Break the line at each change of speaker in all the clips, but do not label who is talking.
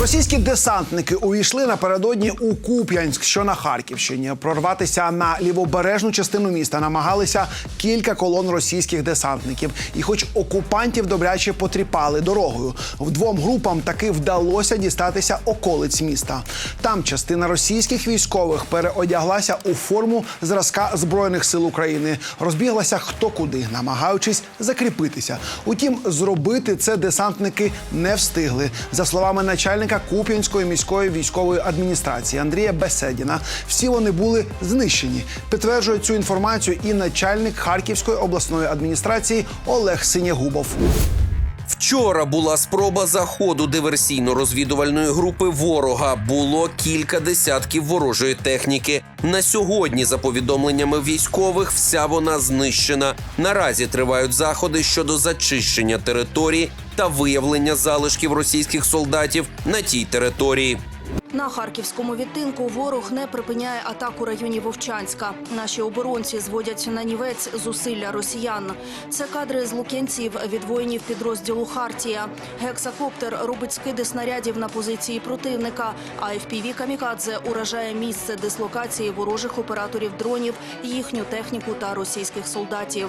Російські десантники увійшли напередодні у Куп'янськ, що на Харківщині. Прорватися на лівобережну частину міста намагалися кілька колон російських десантників. І, хоч окупантів добряче потріпали дорогою, вдвом групам таки вдалося дістатися околиць міста. Там частина російських військових переодяглася у форму зразка збройних сил України. Розбіглася хто куди, намагаючись закріпитися. Утім, зробити це десантники не встигли. За словами начальника Куп'янської міської військової адміністрації Андрія Беседіна, всі вони були знищені. Підтверджує цю інформацію і начальник Харківської обласної адміністрації Олег Синягубов.
Вчора була спроба заходу диверсійно-розвідувальної групи ворога. Було кілька десятків ворожої техніки. На сьогодні, за повідомленнями військових, вся вона знищена. Наразі тривають заходи щодо зачищення території та виявлення залишків російських солдатів на тій території.
На харківському відтинку ворог не припиняє атаку районі Вовчанська. Наші оборонці зводять на нівець зусилля росіян. Це кадри з лук'янців від воїнів підрозділу Хартія. Гексакоптер робить скиди снарядів на позиції противника. А FPV «Камікадзе» уражає місце дислокації ворожих операторів дронів, їхню техніку та російських солдатів.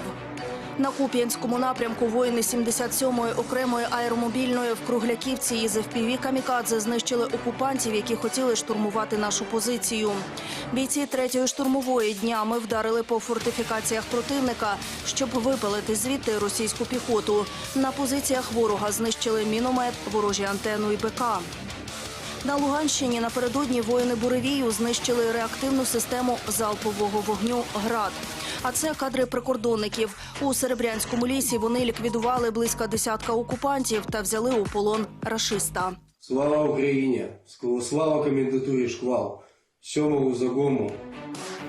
На Куп'янському напрямку воїни 77-ї окремої аеромобільної в Кругляківці із FPV «Камікадзе» знищили окупантів, які хотіли штурмувати нашу позицію. Бійці третьої штурмової днями вдарили по фортифікаціях противника, щоб випалити звідти російську піхоту. На позиціях ворога знищили міномет, ворожі антенну і БК. На Луганщині напередодні воїни Буревію знищили реактивну систему залпового вогню ГРАД. А це кадри прикордонників. У Серебрянському лісі вони ліквідували близько десятка окупантів та взяли у полон рашиста.
Слава Україні! Слава комендатурі шквал! Сьомому загому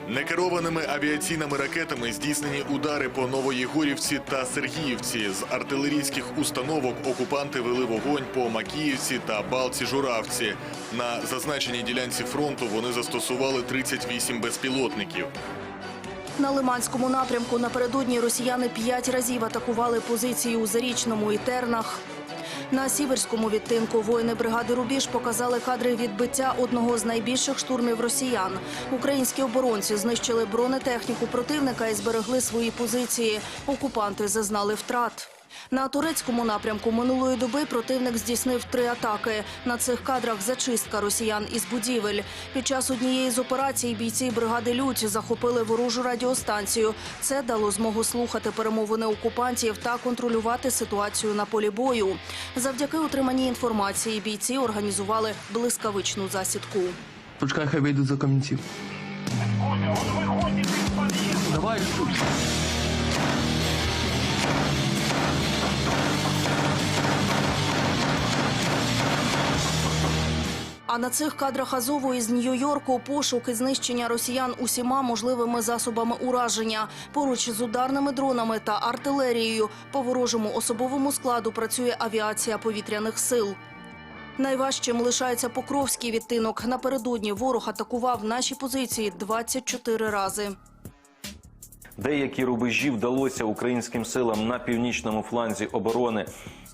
Некерованими авіаційними ракетами здійснені удари по Новоєгорівці та Сергіївці. З артилерійських установок окупанти вели вогонь по Макіївці та Балці-Журавці. На зазначеній ділянці фронту вони застосували 38 безпілотників.
На Лиманському напрямку напередодні росіяни п'ять разів атакували позиції у Зарічному і Тернах. На сіверському відтинку воїни бригади Рубіж показали кадри відбиття одного з найбільших штурмів росіян. Українські оборонці знищили бронетехніку противника і зберегли свої позиції. Окупанти зазнали втрат. На турецькому напрямку минулої доби противник здійснив три атаки. На цих кадрах зачистка росіян із будівель. Під час однієї з операцій бійці бригади Людь захопили ворожу радіостанцію. Це дало змогу слухати перемовини окупантів та контролювати ситуацію на полі бою. Завдяки отриманій інформації бійці організували блискавичну засідку.
Почекай, хай вийдуть за камінців. Давай,
А на цих кадрах Азову із Нью-Йорку пошук і знищення росіян усіма можливими засобами ураження. Поруч з ударними дронами та артилерією по ворожому особовому складу працює авіація повітряних сил. Найважчим лишається Покровський відтинок. Напередодні ворог атакував наші позиції 24 рази.
Деякі рубежі вдалося українським силам на північному фланзі оборони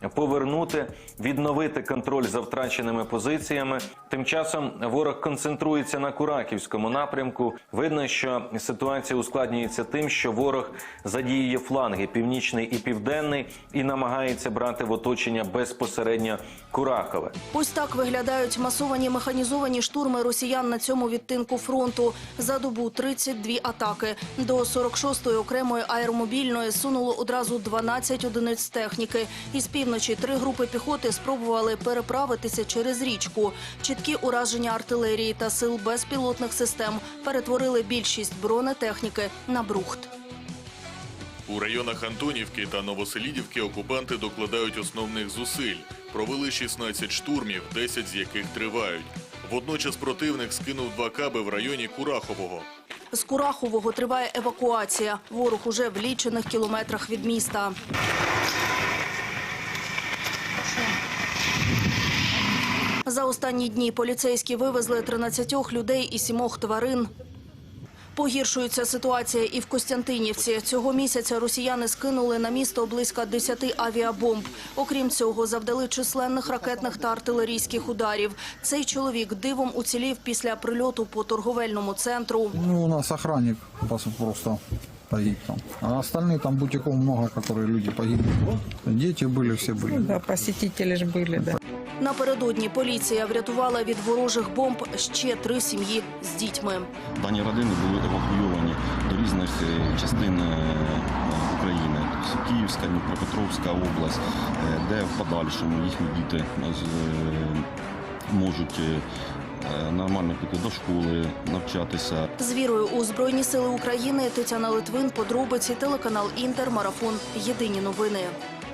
повернути, відновити контроль за втраченими позиціями. Тим часом ворог концентрується на Кураківському напрямку. Видно, що ситуація ускладнюється тим, що ворог задіює фланги північний і південний і намагається брати в оточення безпосередньо Куракове.
Ось так виглядають масовані механізовані штурми росіян на цьому відтинку фронту. За добу 32 атаки. До 46-ї окремої аеромобільної сунуло одразу 12 одиниць техніки. Із півночі три групи піхоти спробували переправитися через річку. Чіткі ураження артилерії та сил безпілотних систем перетворили більшість бронетехніки на брухт.
У районах Антонівки та Новоселідівки окупанти докладають основних зусиль. Провели 16 штурмів, 10 з яких тривають. Водночас противник скинув два каби в районі Курахового.
З Курахового триває евакуація. Ворог уже в лічених кілометрах від міста. За останні дні поліцейські вивезли 13 людей і 7 тварин. Погіршується ситуація і в Костянтинівці. Цього місяця росіяни скинули на місто близько 10 авіабомб. Окрім цього, завдали численних ракетних та артилерійських ударів. Цей чоловік дивом уцілів після прильоту по торговельному центру.
Ну, у нас охранник пос- просто погиб там. А остальные там бутиков много, которые люди погибли. Дети были, все были.
Да, посетители же были, да.
Напередодні поліція врятувала від ворожих бомб ще три сім'ї з дітьми.
Дані родини були евакуйовані до різних е, частин е, України. Тобто Київська, Дніпропетровська область, е, де в подальшому їхні діти можуть нормально піти до школи, навчатися.
З вірою у Збройні Сили України Тетяна Литвин, подробиці, телеканал Інтер, марафон. Єдині новини.